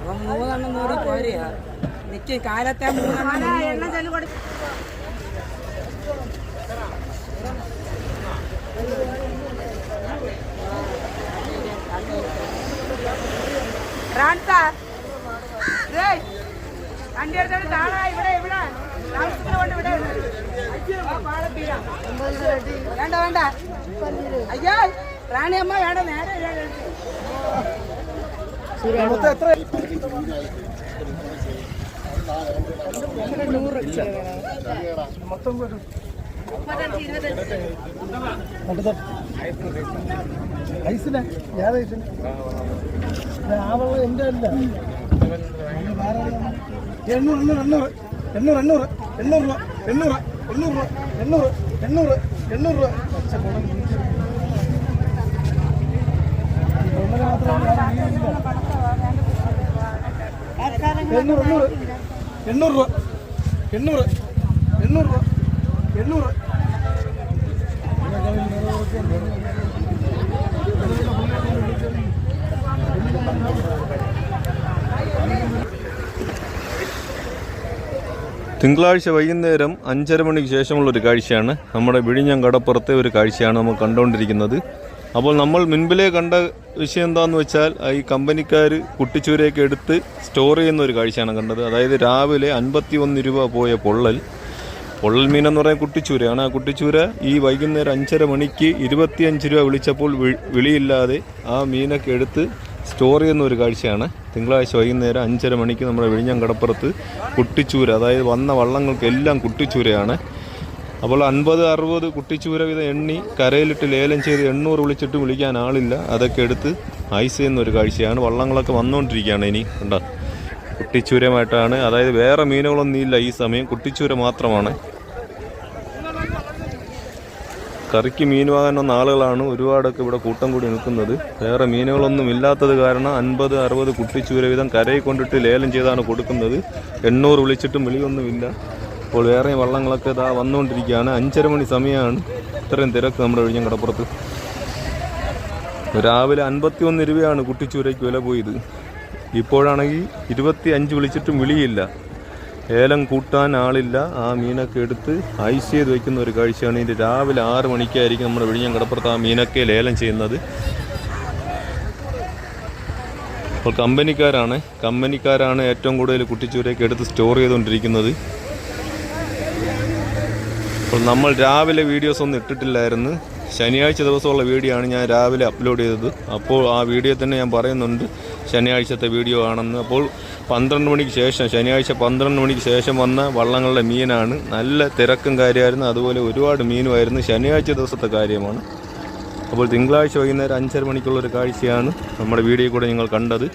അപ്പം മൂന്നെണ്ണം കൂടി പോരെയാ നിക്ക് കാലത്തെ മൂന്നെണ്ണം എണ്ണ ചെല്ലു വണ്ടി എടുത്തോണ്ട് താഴെ ഇവിടെ ഇവിടെ താമസത്തിന് കൊണ്ട് ഇവിടെ ആ, പാളം വീഴാം. വേണ്ട. അയ്യോ റാണി അമ്മ വേണ്ട നേരെ ഇതാ കഴിച്ചു. ഐസിനെ? ഏത് ഐസിന്? ആ വെള്ളം എന്റെ അല്ല. എണ്ണൂറ് എണ്ണൂറ് എണ്ണൂറ്. എണ്ണൂറ് എണ്ണൂറ് എണ്ണൂറ് രൂപ എണ്ണൂറ് എണ്ണൂറ് എണ്ണൂറ് എണ്ണൂറ്. എണ്ണൂറ് രൂപ. എണ്ണൂറ് എണ്ണൂറ്. എണ്ണൂറ് രൂപ. എണ്ണൂറ് എണ്ണൂറ് രൂപ. എണ്ണൂറ് തിങ്കളാഴ്ച വൈകുന്നേരം അഞ്ചര മണിക്ക് ശേഷമുള്ള ഒരു കാഴ്ചയാണ്. നമ്മുടെ വിഴിഞ്ഞം കടപ്പുറത്തെ ഒരു കാഴ്ചയാണ് നമ്മൾ കണ്ടുകൊണ്ടിരിക്കുന്നത്. അപ്പോൾ നമ്മൾ മുൻപിലേ കണ്ട വിഷയം എന്താണെന്ന് വെച്ചാൽ ഈ കമ്പനിക്കാർ കുട്ടിച്ചൂരയൊക്കെ എടുത്ത് സ്റ്റോർ ചെയ്യുന്ന ഒരു കാഴ്ചയാണ് കണ്ടത്. അതായത് രാവിലെ അൻപത്തി ഒന്ന് രൂപ പോയ പൊള്ളൽ. പൊള്ളൽ മീനെന്ന് പറയുന്നത് കുട്ടിച്ചൂരയാണ്. ആ കുട്ടിച്ചൂര ഈ വൈകുന്നേരം അഞ്ചര മണിക്ക് ഇരുപത്തിയഞ്ച് രൂപ വിളിച്ചപ്പോൾ വിളിയില്ലാതെ ആ മീനൊക്കെ എടുത്ത് സ്റ്റോർ ചെയ്യുന്ന ഒരു കാഴ്ചയാണ്. തിങ്കളാഴ്ച വൈകുന്നേരം അഞ്ചര മണിക്ക് നമ്മുടെ വിഴിഞ്ഞം കടപ്പുറത്ത് കുട്ടിച്ചൂര അതായത് വന്ന വള്ളങ്ങൾക്കെല്ലാം കുട്ടിച്ചൂരയാണ്. അപ്പോൾ അൻപത് അറുപത് കുട്ടിച്ചൂര വിധ എണ്ണി കരയിലിട്ട് ലേലം ചെയ്ത് എണ്ണൂറ് വിളിച്ചിട്ട് വിളിക്കാൻ ആളില്ല. അതൊക്കെ എടുത്ത് ഐസ് ഒരു കാഴ്ചയാണ്. വള്ളങ്ങളൊക്കെ വന്നുകൊണ്ടിരിക്കുകയാണ് ഇനി. കണ്ടോ? കുട്ടിച്ചൂരമായിട്ടാണ് അതായത് വേറെ മീനുകളൊന്നും ഇല്ല ഈ സമയം. കുട്ടിച്ചൂര മാത്രമാണ്. കറിക്ക് മീൻ വാങ്ങാൻ വന്ന ആളുകളാണ് ഒരുപാടൊക്കെ ഇവിടെ കൂട്ടം കൂടി നിൽക്കുന്നത്. വേറെ മീനുകളൊന്നും ഇല്ലാത്തത് കാരണം അൻപത് അറുപത് കുട്ടിച്ചൂര വീതം കരയിൽ കൊണ്ടിട്ട് ലേലം ചെയ്താണ് കൊടുക്കുന്നത്. എണ്ണൂറ് വിളിച്ചിട്ടും വിളിയൊന്നുമില്ല. അപ്പോൾ വേറെ വള്ളങ്ങളൊക്കെ ഇതാ വന്നുകൊണ്ടിരിക്കുകയാണ്. അഞ്ചര മണി സമയമാണ്. ഇത്രയും തിരക്ക് നമ്മുടെ ഒഴിഞ്ഞ കടപ്പുറത്ത്. രാവിലെ അൻപത്തി ഒന്ന് രൂപയാണ് കുട്ടിച്ചൂരയ്ക്ക് വില പോയത്. ഇപ്പോഴാണെങ്കിൽ ഇരുപത്തി അഞ്ച് വിളിച്ചിട്ടും വിളിയില്ല. ഏലം കൂട്ടാൻ ആളില്ല. ആ മീനൊക്കെ എടുത്ത് ഐസ് ചെയ്ത് വെക്കുന്ന ഒരു കാഴ്ചയാണ്. ഇത് രാവിലെ ആറ് മണിക്കായിരിക്കും നമ്മുടെ വിഴിഞ്ഞം കടപ്പുറത്ത് ആ മീനൊക്കെ ലേലം ചെയ്യുന്നത്. അപ്പോൾ കമ്പനിക്കാരാണ്. കമ്പനിക്കാരാണ് ഏറ്റവും കൂടുതൽ കുട്ടിച്ചൂരയൊക്കെ എടുത്ത് സ്റ്റോർ ചെയ്തുകൊണ്ടിരിക്കുന്നത്. അപ്പോൾ നമ്മൾ രാവിലെ വീഡിയോസ് ഒന്നും ഇട്ടിട്ടില്ലായിരുന്നു. ശനിയാഴ്ച ദിവസമുള്ള വീഡിയോ ആണ് ഞാൻ രാവിലെ അപ്ലോഡ് ചെയ്തത്. അപ്പോൾ ആ വീഡിയോ തന്നെ ഞാൻ പറയുന്നുണ്ട്. ശനിയാഴ്ചത്തെ വീഡിയോ ആണെന്ന്. അപ്പോൾ പന്ത്രണ്ട് മണിക്ക് ശേഷം ശനിയാഴ്ച പന്ത്രണ്ട് മണിക്ക് ശേഷം വന്ന വള്ളങ്ങളുടെ മീനാണ്. നല്ല തിരക്കും കാര്യമായിരുന്നു. അതുപോലെ ഒരുപാട് മീനുമായിരുന്നു. ശനിയാഴ്ച ദിവസത്തെ കാര്യമാണ്. അപ്പോൾ തിങ്കളാഴ്ച വൈകുന്നേരം അഞ്ചര മണിക്കുള്ളൊരു കാഴ്ചയാണ് നമ്മുടെ വീഡിയോ കൂടെ നിങ്ങൾ കണ്ടത്.